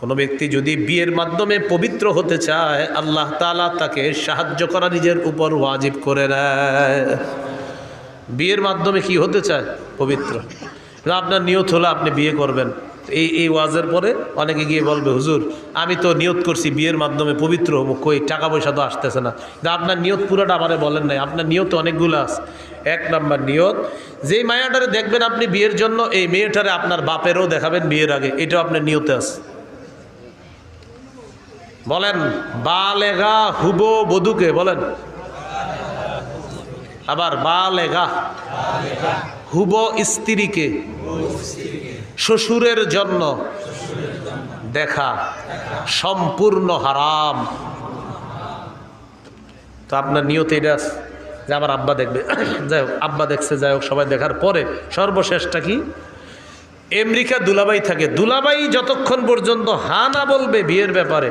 কোনো ব্যক্তি যদি বিয়ের মাধ্যমে পবিত্র হতে চায়, আল্লাহ তালা তাকে সাহায্য করা নিজের উপর ওয়াজিব করে নেয়। বিয়ের মাধ্যমে কি হতে চায়? পবিত্র। আপনার নিয়ত হলো আপনি বিয়ে করবেন। এই এই ওয়াজের পরে অনেকে গিয়ে বলবে, হুজুর, আমি তো নিয়ত করছি বিয়ের মাধ্যমে পবিত্র হব, কই টাকা পয়সা তো আসতেছে না, আপনার নিয়ত পুরোটা আমারে বলেন নাই, আপনার নিয়ত অনেকগুলো আছে। এক নাম্বার নিয়ত, যেই মায়াটারে দেখবেন আপনি বিয়ের জন্য, এই মেয়েটারে আপনার বাপেরও দেখাবেন বিয়ের আগে, এটাও আপনার নিয়তে আছে। বলেন, বালেগা হুবো বধুকে বলেন। আবার বালেগা হুব স্ত্রীকে শ্বশুরের জন্য দেখা সম্পূর্ণ হারাম। তো আপনার নিয়ত এটা যে আমার আব্বা দেখবে। যাই হোক, আব্বা দেখছে, যাই হোক, সবাই দেখার পরে সর্বশেষটা কি? আমেরিকা দুলাবাই থাকে। দুলাবাই যতক্ষণ পর্যন্ত হা না বলবে বিয়ের ব্যাপারে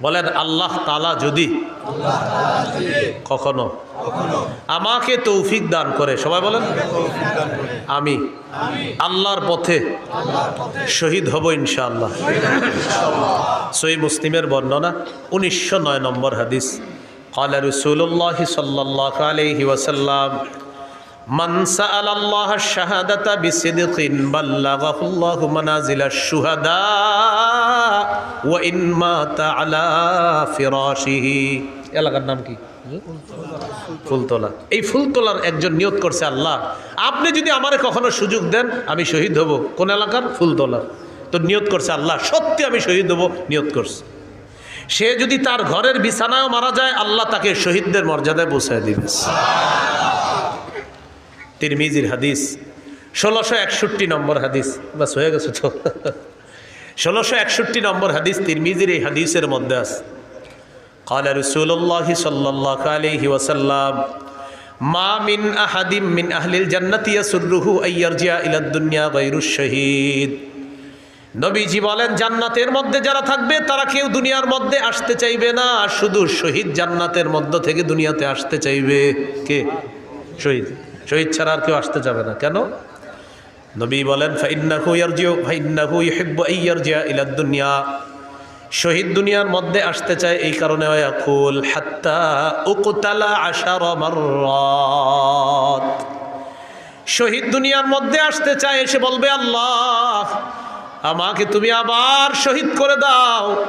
বলেন আল্লাহ তালা যদি কখনো আমাকে তৌফিক দান করে সবাই বলেন আমি আল্লাহর পথে শহীদ হব ইনশাআল্লাহ সই মুসলিমের বর্ণনা উনিশশো নয় নম্বর হাদিস قال رسول الله صلى الله عليه وسلم من سأل الله الشهادة بصدق بلغه الله منازل الشهداء ও ইনমা তালা ফিরাশিহি। এলাকার নাম কি? ফুলতলা। এই ফুলতলার একজন নিয়োগ করছে আল্লাহ। আপনি যদি আমারে কখনো সুযোগ দেন, আমি শহীদ হব। কোন এলাকার? ফুলতলা তো নিয়োগ করছে আল্লাহ। সত্যি আমি শহীদ হব, নিয়োগ করছে। সে যদি তার ঘরের বিছানায় মারা যায়, আল্লাহ তাকে শহীদদের মর্যাদায় পৌঁছায় দিবে। তিরমিজির হাদিস, ষোলোশো একষট্টি নম্বর হাদিস। বাস হয়ে গেছে তো। ষোলোশো একষট্টি নম্বর হাদিস তিরমিজির এই হাদিসের মধ্যে আছে قال رسول الله صلى الله عليه وسلم ما من أحد من أهل الجنة يسره أن يرجع إلى الدنيا غير الشهيد নবীজি বলেন জান্নাতের মধ্যে যারা থাকবে তারা কেউ দুনিয়ার মধ্যে আসতে চাইবে না শুধু শহীদ জান্নাতের মধ্য থেকে দুনিয়াতে আসতে চাইবে কে শহীদ শহীদ ছাড়া আর কেউ আসতে যাবে না কেন নবী বলেন দুনিয়া। শহীদ দুনিয়ার মধ্যে আসতে চায় এই কারণে শহীদ দুনিয়ার মধ্যে আসতে চায়, এসে বলবে, আল্লাহ, আমাকে তুমি আবার শহীদ করে দাও।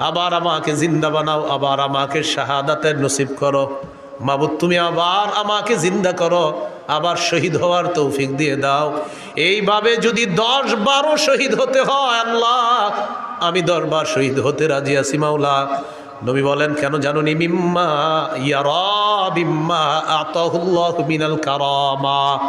আবার আমাকে জিন্দা বানাও, আবার আমাকে শাহাদাতের নসিব করো। মাবুদ, তুমি আবার আমাকে জিন্দা করো। আবার শহীদ হওয়ার তৌফিক দিয়ে দাও। এইভাবে যদি দশ বারো শহীদ হতে হয়, আল্লাহ, আমি দরবার শহীদ হতে রাজি আছি, মাওলা। নবী বলেন, কেন জানুনি? মিম্মা ইয়ারা, বিম্মা আতাহুল্লাহ মিনাল কারামা।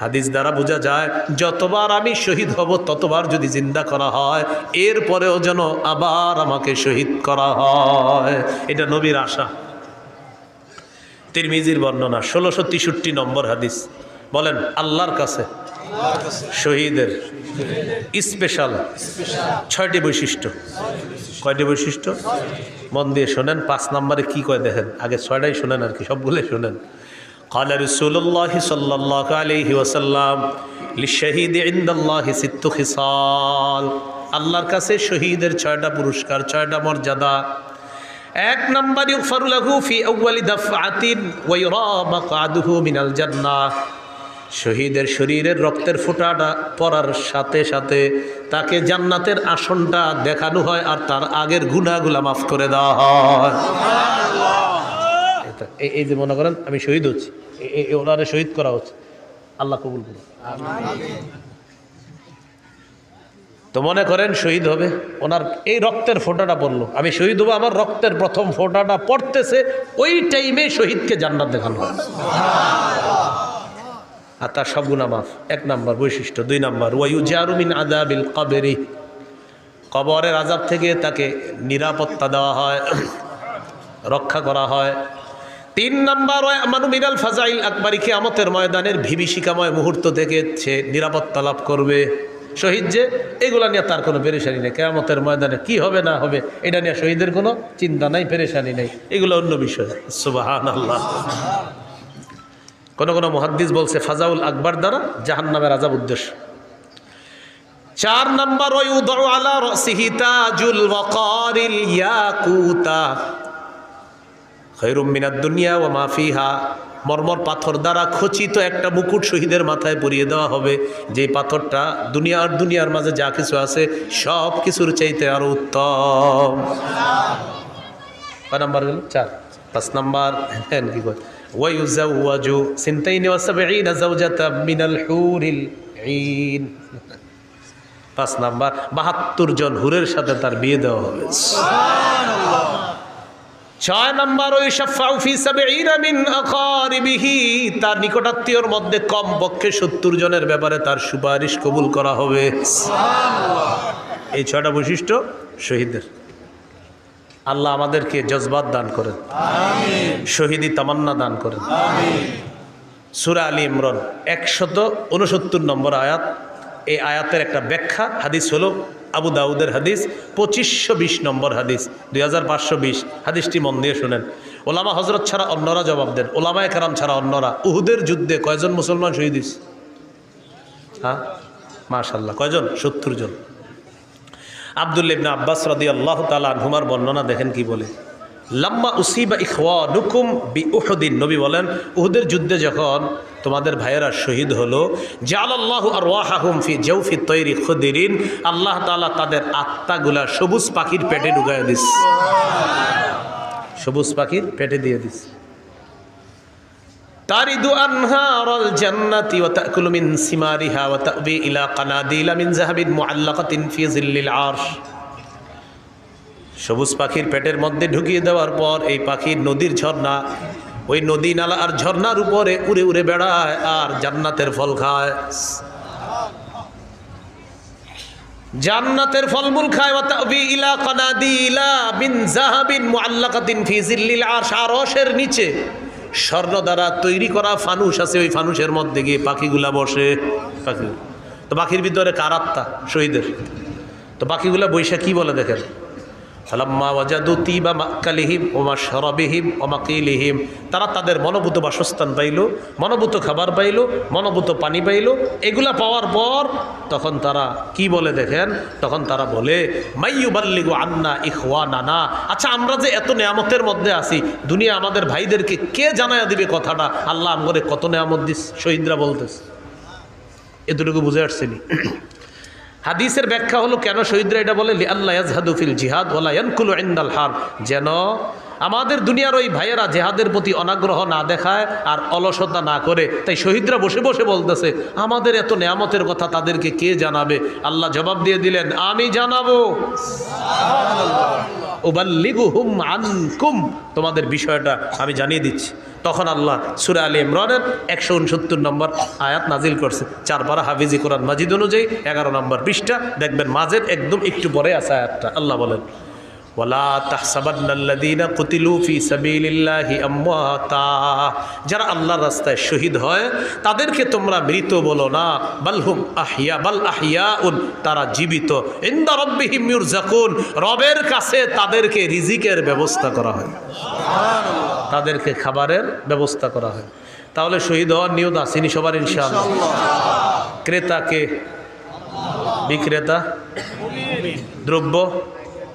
হাদিস দ্বারা বোঝা যায়, যতবার আমি শহীদ হব, ততবার যদি জিন্দা করা হয়, এরপরেও যেন আবার আমাকে শহীদ করা হয়। এটা নবীর আশা। তিরমিজির বর্ণনা, ষোলোশো তেষট্টি নম্বর হাদিস। বলেন, আল্লাহর কাছে শহীদের স্পেশাল ছয়টি বৈশিষ্ট্য। কয়টি বৈশিষ্ট্য? মন দিয়ে শোনেন, পাঁচ নম্বরে কি কয় দেখেন? আগে ছয়টাই শোনেন আর কি, সবগুলোই শোনেন। قال رسول الله صلى الله عليه وسلم للشهيد عند الله ست خصال আল্লাহর কাছে শহীদের ছয়টা পুরস্কার ছয়টা মর্যাদা এক নম্বর ইগফারু লাহু ফি আউয়ালি দাফআতিন ওয়া ইউরা মাকআদুহু মিনাল জান্নাহ শহীদের শরীরের রক্তের ফোঁটাটা পড়ার সাথে সাথে তাকে জান্নাতের আসনটা দেখানো হয় আর তার আগের গুনাহগুলা মাফ করে দেওয়া হয় এটা- এই- যে মনে করেন, আমি শহীদ হচ্ছি। ওনারে শহীদ করা হচ্ছে আল্লাহ কবুল করুন তো মনে করেন শহীদ হবে। ওনার এই রক্তের ফোঁটাটা পড়ল। আমি শহীদ হব, আমার রক্তের প্রথম ফোঁটাটা পড়তেছে। ওই টাইমে শহীদকে জান্নাত দেখানো আর তার সব গুণা মাফ। এক নাম্বার বৈশিষ্ট্য, দুই নাম্বার ওয়াইউ জারুমিন আদাবিল কবেরি। কবরের আজাব থেকে তাকে নিরাপত্তা দেওয়া হয়, রক্ষা করা হয়। তিন নাম্বার মানু মিনাল ফাজাইল আকবরী কেয়ামতের ময়দানের ভিবিষিকাময় মুহূর্ত থেকে সে নিরাপত্তা লাভ করবে। শহীদ যে, এগুলা নিয়ে তার কোনো পেরেশানি নেই। কেয়ামতের ময়দানে কি হবে না হবে, এটা নিয়ে শহীদের কোনো চিন্তা নাই, পেরেশানি নেই। এগুলো অন্য বিষয়। সুবাহান আল্লাহ কোন কোন মহাদ্দিস বলছে, ফাজাউল আকবর দ্বারা জাহান্নামের আজাব উদ্দেশ্য। চার নম্বর ওই উদর আলা রসিহি জুল ইয়াকুতা। খৈরুম মিনাদ দুনিয়া ও মাফিহা মর্মর পাথর দ্বারা খচিত একটা মুকুট শহীদের মাথায় পরিয়ে দেওয়া হবে। যে পাথরটা দুনিয়া আর দুনিয়ার মাঝে যা কিছু আছে, সব কিছুর চাইতে আরও উত্তম। নাম্বার গেল? চার। পাঁচ নাম্বার। হ্যাঁ কি কয়? ওয়াইউজাওয়াজু সিনতাইনি ওয়া সাবঈনা যাওজাতাম মিনাল হুরিল ঈন। পাঁচ নাম্বার। বাহাত্তর জন হুরের সাথে তার বিয়ে দেওয়া হবে। ছয় নম্বর ওই আকারিবিহি। তার নিকটাত্মীয়র মধ্যে কম পক্ষে সত্তর জনের ব্যাপারে তার সুপারিশ কবুল করা হবে। এই ছয়টা বৈশিষ্ট্য শহীদের আল্লাহ আমাদেরকে জজবাত দান করেন। শহীদি তামান্না দান করেন। সুরা আলী ইমরান একশত উনসত্তর নম্বর আয়াত। এই আয়াতের একটা ব্যাখ্যা। হাদিস হলো আবু দাউদের হাদিস, পঁচিশশো বিশ নম্বর হাদিস, দুই হাজার পাঁচশো বিশ। হাদিসটি মন দিয়ে শোনেন। ওলামা হজরত ছাড়া অন্যরা জবাব দেন। ওলামা একরাম ছাড়া অন্যরা। উহুদের যুদ্ধে কয়জন মুসলমান শহীদ হয়েছে? হ্যাঁ? মাশাল্লাহ কয়জন? সত্তর জন। আবদুল্লা ইবনা আব্বাস রদি আল্লাহ তালা আনহুমার বর্ণনা দেখেন কি বলে। লাম্মা উসিবা ইখওয়া নুকুম বি উহুদিন। নবী বলেন, উহুদের যুদ্ধে যখন তোমাদের ভাইয়েরা শহীদ হলো। জাল আল্লাহ আর ওয়াহাহুম ফি জৌফি তৈরি খুদিরিন। আল্লাহ তাআলা তাদের আত্মাগুলা সবুজ পাখির পেটে ঢুকায় দিস। সবুজ পাখির পেটে দিয়ে দিস। তারিদু আনহারাল জান্নাতি ওয়া তাকুলু মিন সিমারিহা ওয়া তাবি ইলা কানাদিলা মিন যাহাবিন মুআল্লাকাতিন ফি জিল্লিল আরশ। সবুজ পাখির পেটের মধ্যে ঢুকিয়ে দেওয়ার পর এই পাখির নদীর ঝর্ণা ওই নদী নালা আর ঝর্নার উপরে উড়ে উড়ে বেড়ায় আর জান্নাতের ফল খায়। জান্নাতের ফলমূল খায়। ওয়া তাবি ইলা কানাদিলা বিন জাহাবিন মুআল্লাকাতিন ফি জিল্লিল আরশ। আরশের নিচে স্বর্ণ দ্বারা তৈরি করা ফানুস আছে। ওই ফানুসের মধ্যে গিয়ে পাখিগুলা বসে। পাখি তো পাখির ভিতরে কার আত্মা? শহীদের। তো পাখিগুলা বৈশা কি বলে দেখেন। ওমাকিলিহিম তারা তাদের মনোভূত বাসস্থান পাইল, মনোভূত খাবার পাইল, মনোভূত পানি পাইল। এগুলা পাওয়ার পর তখন তারা কি বলে দেখেন? তখন তারা বলে মাইয়ুবাল্লিগু আন্না ইখওয়া নানা আচ্ছা আমরা যে এত নেয়ামতের মধ্যে আছি, দুনিয়া আমাদের ভাইদেরকে কে জানায়া দিবে কথাটা? আল্লাহ আমগরে কত নেয়ামত দিস, শহীদরা বলতেছে। এতটুকু বুঝে আসছেনি। হাদিসের ব্যাখ্যা হলো, কেন শহীদরা এটা বলে আল্লাহ ইয়াজহাদুফিল জিহাদ ওলা ইয়ানকুলু ইন্দাল হার। যেন আমাদের দুনিয়ার ওই ভাইয়েরা জেহাদের প্রতি অনাগ্রহ না দেখায় আর অলসতা না করে। তাই শহীদরা বসে বসে বলতেছে, আমাদের এত নেয়ামতের কথা তাদেরকে কে জানাবে? আল্লাহ জবাব দিয়ে দিলেন, আমি জানাব। আনকুম। তোমাদের বিষয়টা আমি জানিয়ে দিচ্ছি। তখন আল্লাহ সুরা আলী ইমরানের একশো উনসত্তর নম্বর আয়াত নাজিল করছে। চার বারা হাফিজি কোরআন মাজিদ অনুযায়ী এগারো নম্বর পৃষ্ঠা। দেখবেন মাঝের একদম একটু পরে আছে আয়াতটা। আল্লাহ বলেন ওয়ালা তাহসাবান্নাল্লাযীনা কুতিলু ফি সাবিলিল্লাহি আমওয়াতা। যারা আল্লাহর রাস্তায় শহীদ হয়, তাদেরকে তোমরা মৃত বলো না। বালহুম আহিয়া বাল আহিয়াউন তারা জীবিত। ইনদা রাব্বিহিম ইউরজাকুন, রবের কাছে তাদেরকে রিজিকের ব্যবস্থা করা হয়। তাদেরকে খাবারের ব্যবস্থা করা হয়। তাহলে শহীদ হওয়ার নিয়ত আসেনি সবার, ইনশাআল্লাহ। ক্রেতাকে বিক্রেতা, দ্রব্য